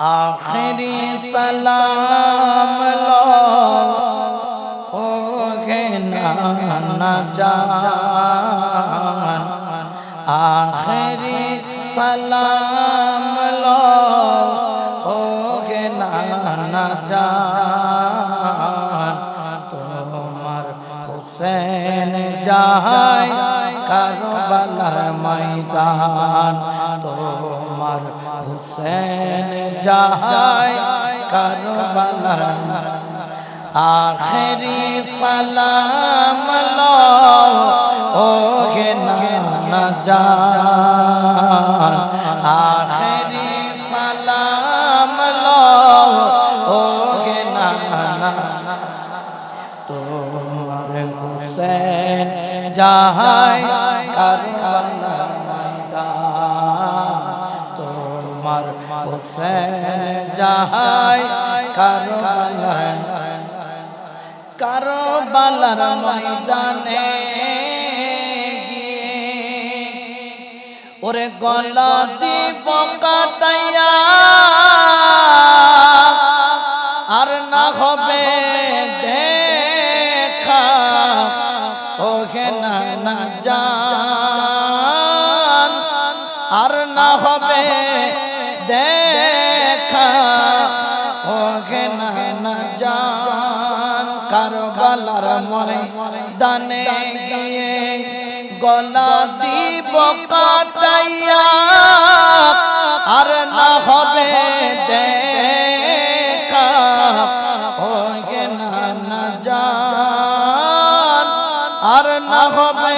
আখেরি সালাম লো ও গে না জান। আখেরি সালাম লো ও গে না জান। তোমার হুসেন যাহাই কারবালার ময়দান। তোমার হুসেন যাহাই কারবালার আখেরি সালাম ও গে না জান আখেরি সালাম ও গে না তোমার হুসেন যাহাই কারবালার হুসেন যাহাই কারবালার ময়দানে ওরে গলা দিব কাটাইয়া আর না হবে দেখা ওকে না না জান কারবালার ময়দানে গিয়ে গলা দিব কাটাইয়া আর না হবে দেখা। ওকে না না জান, আর না হবে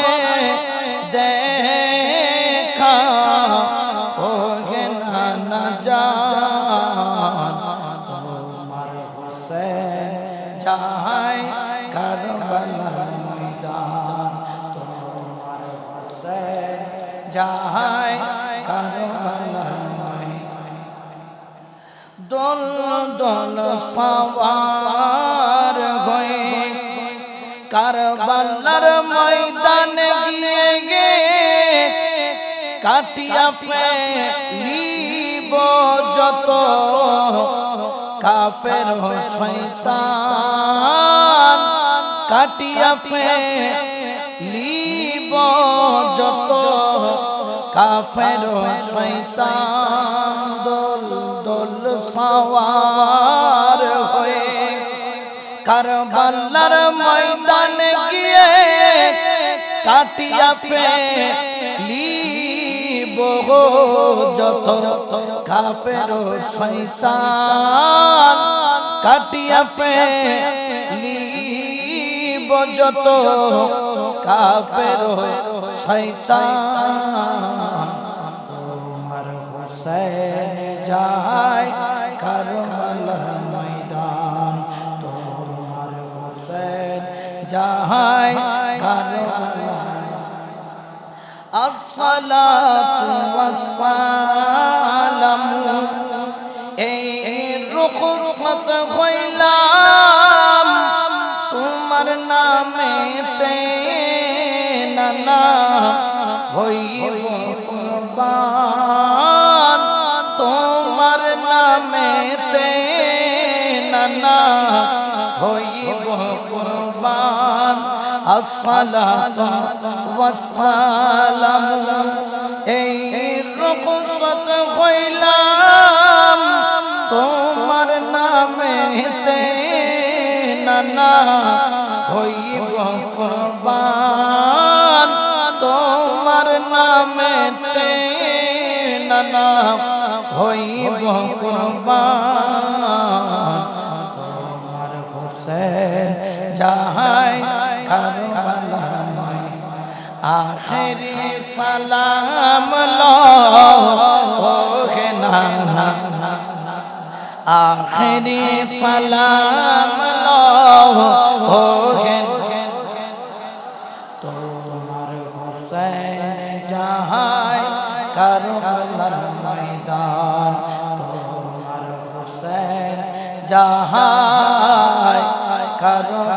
দেখা। ওকে না না জান। যাহাই কারবালার ময়দান দল দল সওয়ার হয়ে কারবালার ময়দানে গিয়ে গে, কাটিয়া ফেলিব যত কাফের শৈতান কাটিয়া ফেলিব যত কাফের শৈতান দোল দোল সওয়ার হয়ে কারবালার ময়দানে গিয়ে কাটিয়া ফেলিব যত কাফের শৈতান কাটিয়া ফেলিব যত কাফের শৈতান তোমার হোসেন যায় কারবালার ময়দান। তোমার হোসেন যায় কারবালার আসসালাতু ওয়াসসালামু এই রুখসত হইলাম। তোমার নামেতে নানা হইব কুরবান। তোমার নামেতে নানা হইব কুরবান। আসসালাতু ওয়াসসালামু। এই রুখসত হইলাম। তোমার নামেতে নানা হইব কুরবান। নামেতে নানা হইব কুরবান। তোমার হোসেন যাহাই কারবালার আখেরি সালাম লো হে না না আখেরি সালাম লো তোমার কারণ